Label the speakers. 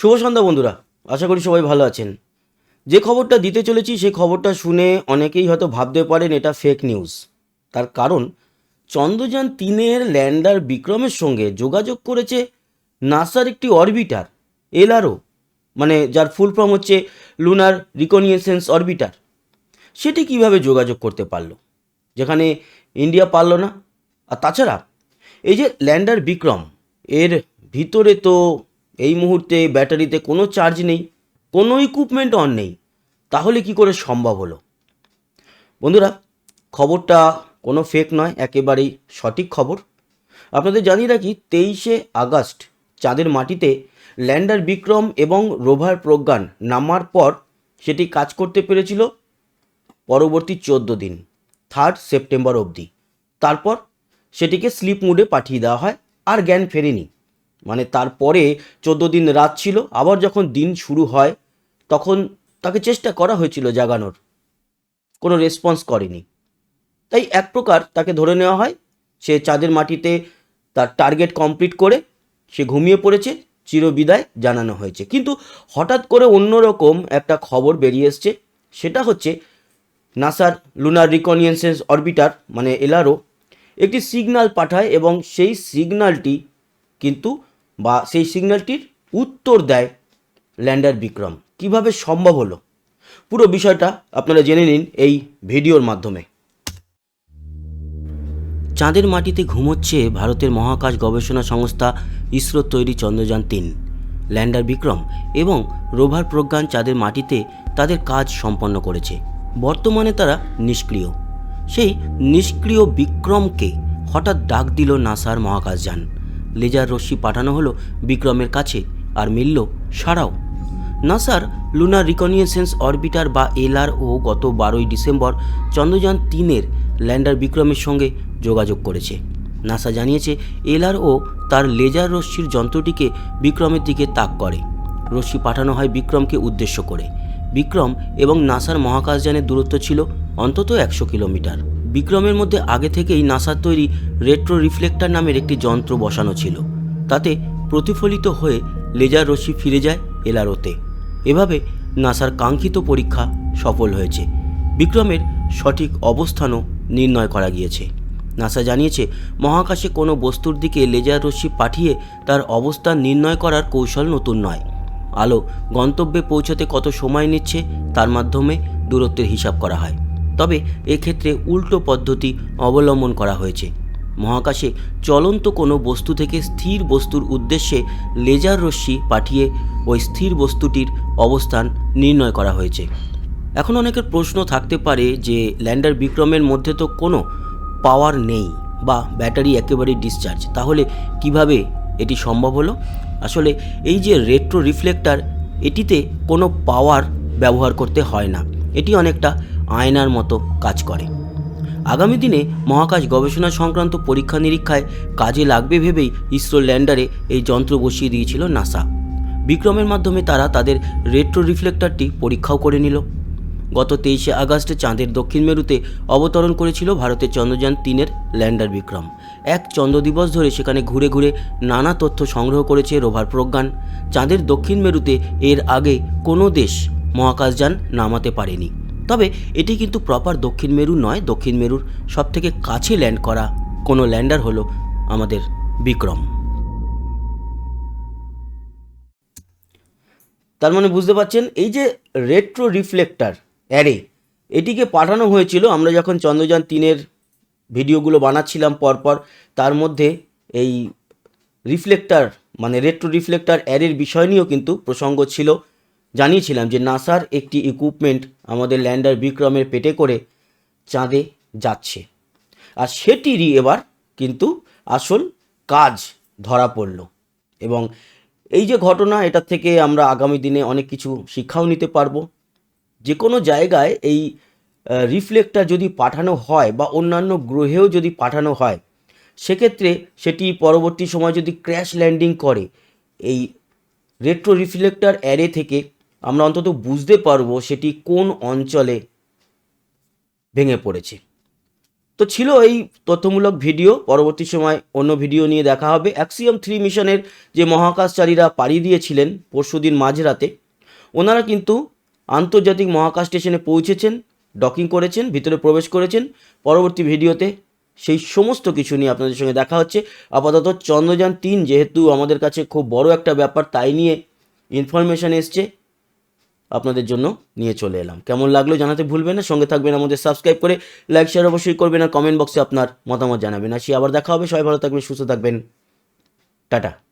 Speaker 1: শুভ সন্ধ্যা বন্ধুরা, আশা করি সবাই ভালো আছেন। যে খবরটা দিতে চলেছি সেই খবরটা শুনে অনেকেই হয়তো ভাবতে পারেন এটা ফেক নিউজ তার কারণ, চন্দ্রযান তিনের ল্যান্ডার বিক্রমের সঙ্গে যোগাযোগ করেছে নাসার একটি অরবিটার এলআরও মানে যার ফুল ফর্ম হচ্ছে লুনার রিকনিয়েসেন্স অরবিটার সেটি কীভাবে যোগাযোগ করতে পারল? যেখানে ইন্ডিয়া পারল না। আর তাছাড়া, এই যে ল্যান্ডার বিক্রম, এর ভিতরে তো এই মুহূর্তে ব্যাটারিতে কোনো চার্জ নেই, কোনো ইকুইপমেন্ট অন নেই। তাহলে কি করে সম্ভব হলো? বন্ধুরা, খবরটা কোনো ফেক নয়, একেবারেই সঠিক খবর। আপনাদের জানিয়ে রাখি, তেইশে আগস্ট চাঁদের মাটিতে ল্যান্ডার বিক্রম এবং রোভার প্রজ্ঞান নামার পর সেটি কাজ করতে পেরেছিল পরবর্তী চোদ্দ দিন থার্ড সেপ্টেম্বর অবধি। তারপর সেটিকে স্লিপ মুডে পাঠিয়ে দেওয়া হয়, আর জ্ঞান ফেরেনি। মানে তারপরে চোদ্দ দিন রাত ছিল, আবার যখন দিন শুরু হয়, তখন তাকে চেষ্টা করা হয়েছিল জাগানোর। কোনো রেসপন্স করেনি। তাই এক প্রকার তাকে ধরে নেওয়া হয়, সে চাঁদের মাটিতে তার টার্গেট কমপ্লিট করে, সে ঘুমিয়ে পড়েছে, চিরবিদায় জানানো হয়েছে। কিন্তু হঠাৎ করে অন্যরকম একটা খবর বেরিয়ে এসছে, সেটা হচ্ছে নাসার লুনার রিকনিয়েন্সেন্স অরবিটার মানে এলআরও, একটি সিগন্যাল পাঠায় এবং সেই সিগন্যালটি কিন্তু বা সেই সিগন্যালটির উত্তর দেয় ল্যান্ডার বিক্রম। কীভাবে সম্ভব হলো? পুরো বিষয়টা আপনারা জেনে নিন এই ভিডিওর মাধ্যমে। চাঁদের মাটিতে ঘুমোচ্ছে ভারতের মহাকাশ গবেষণা সংস্থা ইসরোর তৈরি চন্দ্রযান তিন। ল্যান্ডার বিক্রম এবং রোভার প্রজ্ঞান চাঁদের মাটিতে তাদের কাজ সম্পন্ন করেছে। বর্তমানে তারা নিষ্ক্রিয়। সেই নিষ্ক্রিয় বিক্রমকে হঠাৎ ডাক দিল নাসার মহাকাশযান। লেজার রশ্মি পাঠানো হলো বিক্রমের কাছে আর মিলল, সারাও। নাসার লুনার রিকনিয়েসেন্স অরবিটার বা এলআরও গত বারোই ডিসেম্বর চন্দ্রযান তিনের ল্যান্ডার বিক্রমের সঙ্গে যোগাযোগ করেছে। নাসা জানিয়েছে এলআরও তার লেজার রশ্মির যন্ত্রটিকে বিক্রমের দিকে তাক করে। রশ্মি পাঠানো হয় বিক্রমকে উদ্দেশ্য করে। বিক্রম এবং নাসার মহাকাশযানের দূরত্ব ছিল অন্তত একশো কিলোমিটার। বিক্রমের মধ্যে আগে থেকেই নাসার তৈরি রেট্রো রিফ্লেক্টর নামের একটি যন্ত্র বসানো ছিল। তাতে প্রতিফলিত হয়ে লেজার রশ্মি ফিরে যায় এলারোতে এভাবে নাসার কাঙ্ক্ষিত পরীক্ষা সফল হয়েছে। বিক্রমের সঠিক অবস্থানও নির্ণয় করা গিয়েছে। নাসা জানিয়েছে, মহাকাশে কোনো বস্তুর দিকে লেজার রশ্মি পাঠিয়ে তার অবস্থান নির্ণয় করার কৌশল নতুন নয়। আলো গন্তব্যে পৌঁছতে কত সময় নিচ্ছে তার মাধ্যমে দূরত্বের হিসাব করা হয়। তবে এক্ষেত্রে উল্টো পদ্ধতি অবলম্বন করা হয়েছে। মহাকাশে চলন্ত কোনো বস্তু থেকে স্থির বস্তুর উদ্দেশ্যে লেজার রশ্মি পাঠিয়ে ওই স্থির বস্তুটির অবস্থান নির্ণয় করা হয়েছে। এখন অনেকের প্রশ্ন থাকতে পারে যে, ল্যান্ডার বিক্রমের মধ্যে তো কোনো পাওয়ার নেই বা ব্যাটারি একেবারেই ডিসচার্জ, তাহলে কীভাবে এটি সম্ভব হলো? আসলে এই যে রেট্রো রিফ্লেক্টার, এটিতে কোনো পাওয়ার ব্যবহার করতে হয় না। এটি অনেকটা আয়নার মতো কাজ করে। আগামী দিনে মহাকাশ গবেষণা সংক্রান্ত পরীক্ষা নিরীক্ষায় কাজে লাগবে ভেবেই ইসরো ল্যান্ডারে এই যন্ত্র বসিয়ে দিয়েছিল নাসা। বিক্রমের মাধ্যমে তারা তাদের রেট্রো রিফ্লেক্টরটি পরীক্ষাও করে নিল। গত তেইশে আগস্টে চাঁদের দক্ষিণ মেরুতে অবতরণ করেছিল ভারতের চন্দ্রযান তিনের ল্যান্ডার বিক্রম। এক চন্দ্র দিবস ধরে সেখানে ঘুরে ঘুরে নানা তথ্য সংগ্রহ করেছে রোভার প্রজ্ঞান। চাঁদের দক্ষিণ মেরুতে এর আগে কোনো দেশ মহাকাশযান নামাতে পারেনি। তবে এটি কিন্তু প্রপার দক্ষিণ মেরু নয়, দক্ষিণ মেরুর সবথেকে কাছে ল্যান্ড করা কোনো ল্যান্ডার হলো আমাদের বিক্রম। তার মানে বুঝতে পারছেন, এই যে রেট্রো রিফ্লেক্টার অ্যারে এটিকে পাঠানো হয়েছিল, আমরা যখন চন্দ্রযান তিনের ভিডিওগুলো বানাচ্ছিলাম পরপর, তার মধ্যে এই রিফ্লেক্টার মানে রেট্রো রিফ্লেক্টার অ্যারের বিষয় নিয়েও কিন্তু প্রসঙ্গ ছিল। জানিয়েছিলাম যে নাসার একটি ইকুইপমেন্ট আমাদের ল্যান্ডার বিক্রমের পেটে করে চাঁদে যাচ্ছে। আর সেটিরই এবার কিন্তু আসল কাজ ধরা পড়ল। এবং এই যে ঘটনা এটা থেকে আমরা আগামী দিনে অনেক কিছু শিক্ষাও নিতে পারব। যে কোনো জায়গায় এই রিফ্লেক্টর যদি পাঠানো হয় বা অন্যান্য গ্রহেও যদি পাঠানো হয়, সেক্ষেত্রে সেটি পরবর্তী সময় যদি ক্র্যাশ ল্যান্ডিং করে, এই রেট্রো রিফ্লেক্টর অ্যারে থেকে আমরা অন্তত বুঝতে পারব সেটি কোন অঞ্চলে ভেঙে পড়েছে। তো ছিল এই তথ্যমূলক ভিডিও, পরবর্তী সময় অন্য ভিডিও নিয়ে দেখা হবে। অ্যাক্সিয়াম থ্রি মিশনের যে মহাকাশচারীরা পাড়ি দিয়েছিলেন পরশুদিন মাঝরাতে, ওনারা কিন্তু আন্তর্জাতিক মহাকাশ স্টেশনে পৌঁছেছেন ডকিং করেছেন, ভিতরে প্রবেশ করেছেন। পরবর্তী ভিডিওতে সেই সমস্ত কিছু নিয়ে আপনাদের সঙ্গে দেখা হচ্ছে। আপাতত চন্দ্রযান তিন যেহেতু আমাদের কাছে খুব বড় একটা ব্যাপার, তাই নিয়ে ইনফরমেশান এসছে। আপনাদের জন্য নিয়ে চলে এলাম। কেমন লাগল জানাতে ভুলবেন না, সঙ্গে থাকবেন আমাদের সাবস্ক্রাইব করে লাইক শেয়ার অবশ্যই করবেন আর কমেন্ট বক্সে আপনার মতামত জানাবেন। আসি আবার দেখা হবে, সবাই ভালো থাকবেন, সুস্থ থাকবেন। টাটা।